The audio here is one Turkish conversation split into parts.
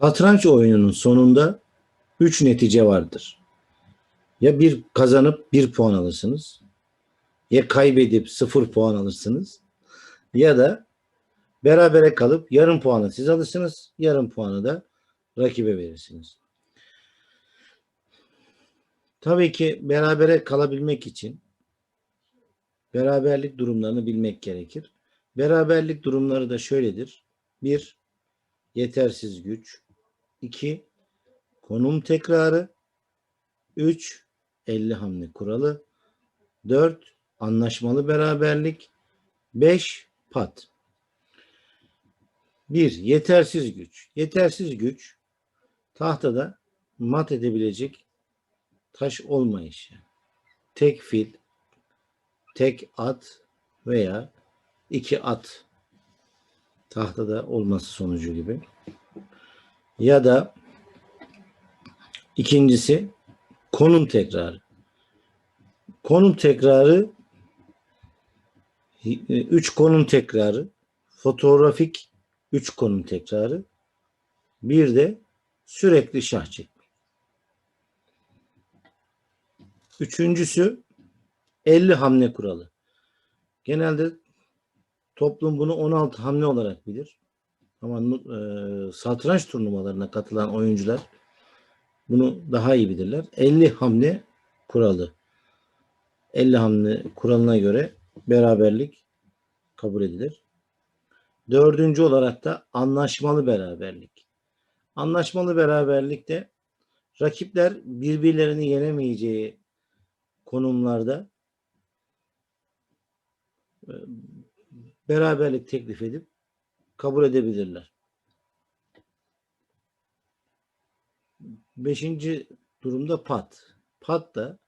Satranç oyununun sonunda 3 netice vardır. Ya bir kazanıp 1 puan alırsınız. Ya kaybedip 0 puan alırsınız. Ya da berabere kalıp yarım puanı siz alırsınız. Yarım puanı da rakibe verirsiniz. Tabii ki berabere kalabilmek için beraberlik durumlarını bilmek gerekir. Beraberlik durumları da şöyledir. 1. Yetersiz güç. 2. Konum tekrarı. 3. 50 hamle kuralı. 4. Anlaşmalı beraberlik. 5. Pat. 1. Yetersiz güç. Yetersiz güç tahtada mat edebilecek taş olmayışı. Tek fil, tek at veya iki at tahtada olması sonucu gibi. Ya da ikincisi konum tekrarı. Konum tekrarı e, üç konum tekrarı, fotoğrafik üç konum tekrarı, bir de sürekli şah çekme. Üçüncüsü 50 hamle kuralı. Genelde toplum bunu 16 hamle olarak bilir. Ama e, satranç turnuvalarına katılan oyuncular bunu daha iyi bilirler. 50 hamle kuralı. 50 hamle kuralına göre beraberlik kabul edilir. Dördüncü olarak da anlaşmalı beraberlik. Anlaşmalı beraberlikte rakipler birbirlerini yenemeyeceği konumlarda e, beraberlik teklif edip kabul edebilirler. Beşinci durumda pat. Pat da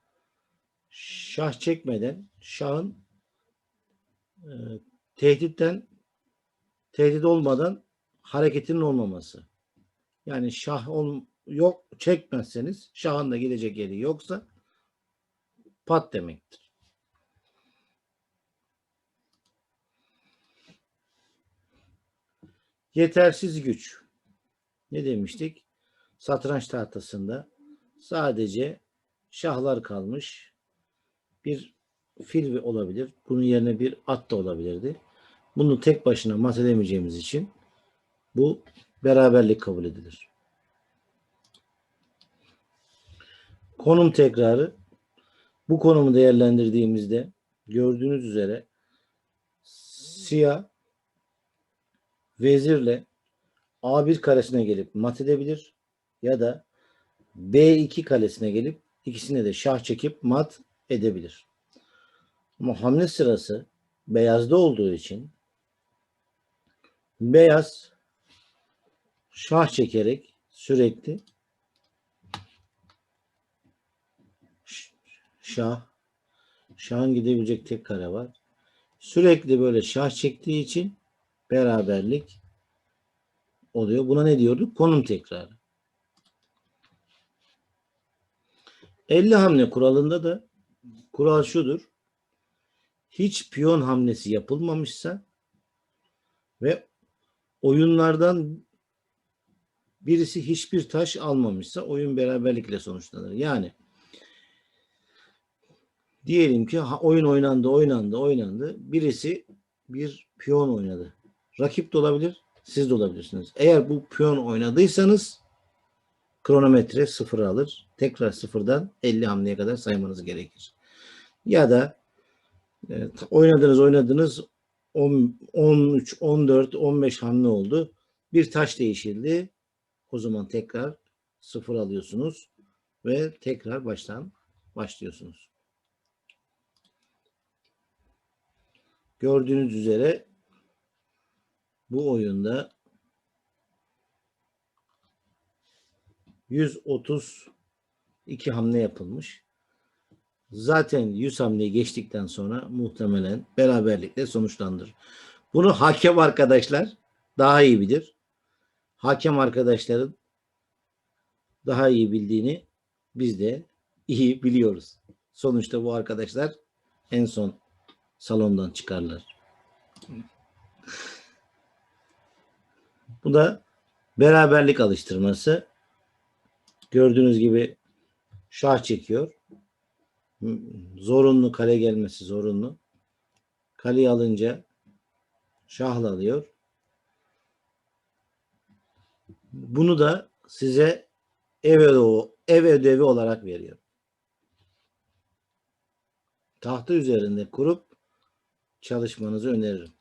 şah çekmeden şahın e, tehditten tehdit olmadan hareketinin olmaması. Yani şah ol, yok çekmezseniz şahın da gidecek yeri yoksa pat demektir. Yetersiz güç. Ne demiştik? Satranç tahtasında sadece şahlar kalmış. Bir fil olabilir. Bunun yerine bir at da olabilirdi. Bunu tek başına mat edemeyeceğimiz için bu beraberlik kabul edilir. Konum tekrarı bu konumu değerlendirdiğimizde gördüğünüz üzere siyah vezirle A1 karesine gelip mat edebilir ya da B2 kalesine gelip ikisine de şah çekip mat edebilir. Ama hamle sırası beyazda olduğu için beyaz şah çekerek sürekli şah şahın gidebilecek tek kare var. Sürekli böyle şah çektiği için beraberlik oluyor. Buna ne diyorduk? Konum tekrarı. 50 hamle kuralında da kural şudur. Hiç piyon hamlesi yapılmamışsa ve oyunlardan birisi hiçbir taş almamışsa oyun beraberlikle sonuçlanır. Yani diyelim ki oyun oynandı, oynandı, oynandı. Birisi bir piyon oynadı. Rakip de olabilir, siz de olabilirsiniz. Eğer bu piyon oynadıysanız kronometre sıfır alır. Tekrar sıfırdan 50 hamleye kadar saymanız gerekir. Ya da e, oynadınız oynadınız 10, 13, 14, 15 hamle oldu. Bir taş değişildi. O zaman tekrar sıfır alıyorsunuz ve tekrar baştan başlıyorsunuz. Gördüğünüz üzere bu oyunda 132 hamle yapılmış. Zaten 100 hamleyi geçtikten sonra muhtemelen beraberlikle sonuçlandır. Bunu hakem arkadaşlar daha iyi bilir. Hakem arkadaşların daha iyi bildiğini biz de iyi biliyoruz. Sonuçta bu arkadaşlar en son salondan çıkarlar. Bu da Beraberlik alıştırması. Gördüğünüz gibi şah çekiyor. Zorunlu kale gelmesi zorunlu. Kaleyi alınca şahla alıyor. Bunu da size ev ödevi, ev ödevi olarak veriyor. Tahta üzerinde kurup çalışmanızı öneririm.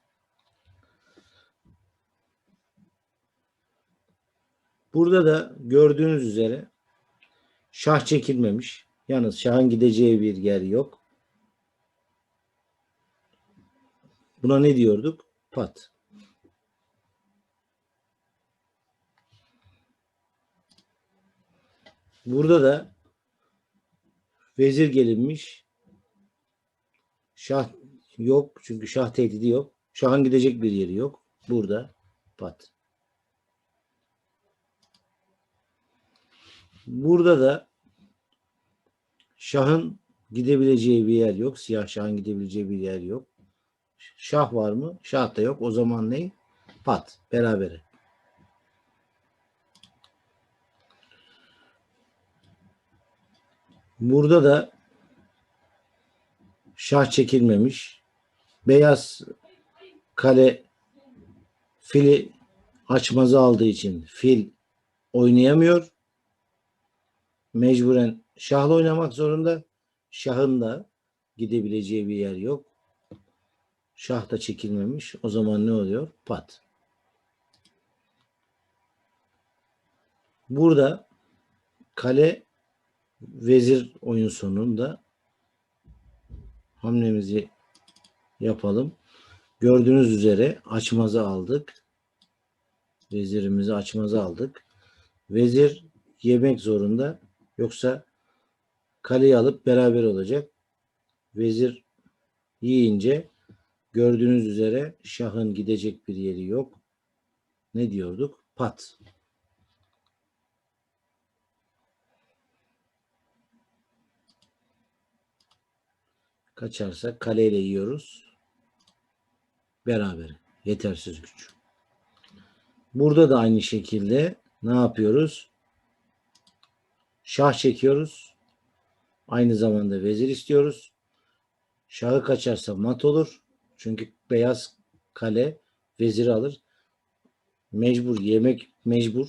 Burada da gördüğünüz üzere şah çekilmemiş. Yalnız şahın gideceği bir yer yok. Buna ne diyorduk? Pat. Burada da vezir gelinmiş. Şah yok çünkü şah tehdidi yok. Şahın gidecek bir yeri yok. Burada pat. Burada da şahın gidebileceği bir yer yok. Siyah şahın gidebileceği bir yer yok. Şah var mı? Şah da yok. O zaman ne? Pat. Berabere. Burada da şah çekilmemiş. Beyaz kale fili açmazı aldığı için fil oynayamıyor. Mecburen şahla oynamak zorunda. Şahın da gidebileceği bir yer yok. Şah da çekilmemiş. O zaman ne oluyor? Pat. Burada kale vezir oyun sonunda hamlemizi yapalım. Gördüğünüz üzere açmazı aldık. Vezirimizi açmazı aldık. Vezir yemek zorunda. Yoksa kaleyi alıp beraber olacak. Vezir yiyince gördüğünüz üzere şahın gidecek bir yeri yok. Ne diyorduk? Pat. Kaçarsa kaleyle yiyoruz. Beraber. Yetersiz güç. Burada da aynı şekilde ne yapıyoruz? Şah çekiyoruz. Aynı zamanda vezir istiyoruz. Şahı kaçarsa mat olur. Çünkü beyaz kale veziri alır. Mecbur yemek mecbur.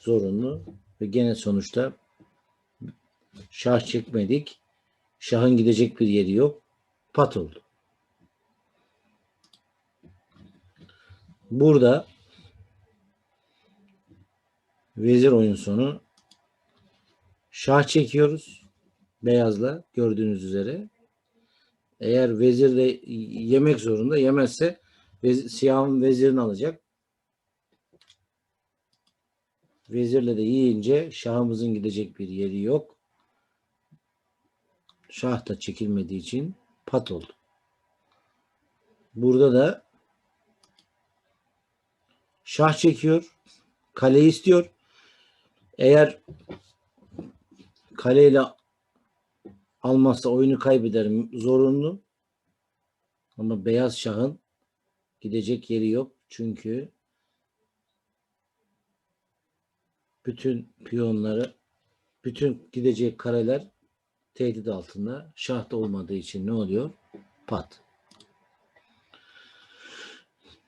Zorunlu. Ve gene sonuçta şah çekmedik. Şahın gidecek bir yeri yok. Pat oldu. Burada vezir oyun sonu şah çekiyoruz. Beyazla gördüğünüz üzere. Eğer vezir de yemek zorunda yemezse vez, siyahın vezirini alacak. Vezirle de yiyince şahımızın gidecek bir yeri yok. Şah da çekilmediği için pat oldu. Burada da şah çekiyor. Kaleyi istiyor. Eğer kaleyle almazsa oyunu kaybederim zorunlu. Ama beyaz şahın gidecek yeri yok. Çünkü bütün piyonları bütün gidecek kareler tehdit altında. Şah da olmadığı için ne oluyor? Pat.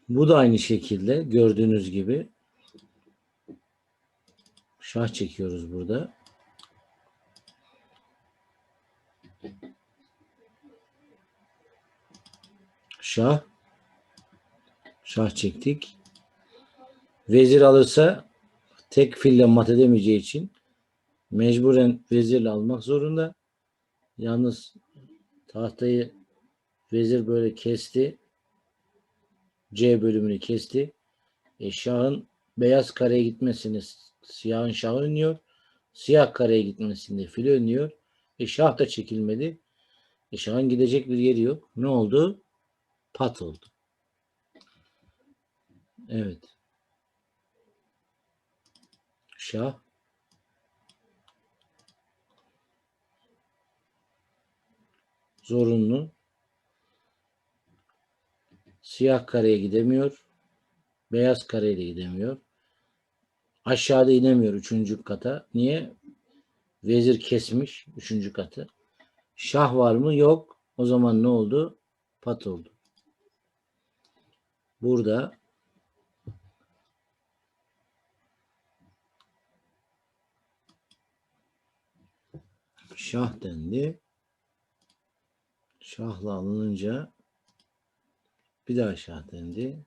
Bu da aynı şekilde gördüğünüz gibi şah çekiyoruz burada. Şah. Şah çektik. Vezir alırsa tek fille mat edemeyeceği için mecburen vezirle almak zorunda. Yalnız tahtayı vezir böyle kesti. C bölümünü kesti. E, şahın beyaz kareye gitmesini siyahın şahı önlüyor. Siyah kareye gitmesini fil önlüyor. E, şah da çekilmedi. E, şahın gidecek bir yeri yok. Ne oldu? Pat oldu. Evet. Şah zorunlu. Siyah kareye gidemiyor. Beyaz kareyle gidemiyor. Aşağıda inemiyor üçüncü kata. Niye? Vezir kesmiş üçüncü katı. Şah var mı? Yok. O zaman ne oldu? Pat oldu. Burada şah dendi. Şahla alınınca bir daha şah dendi.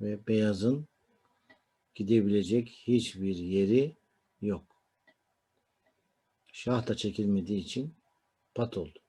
Ve beyazın gidebilecek hiçbir yeri yok. Şah da çekilmediği için pat oldu.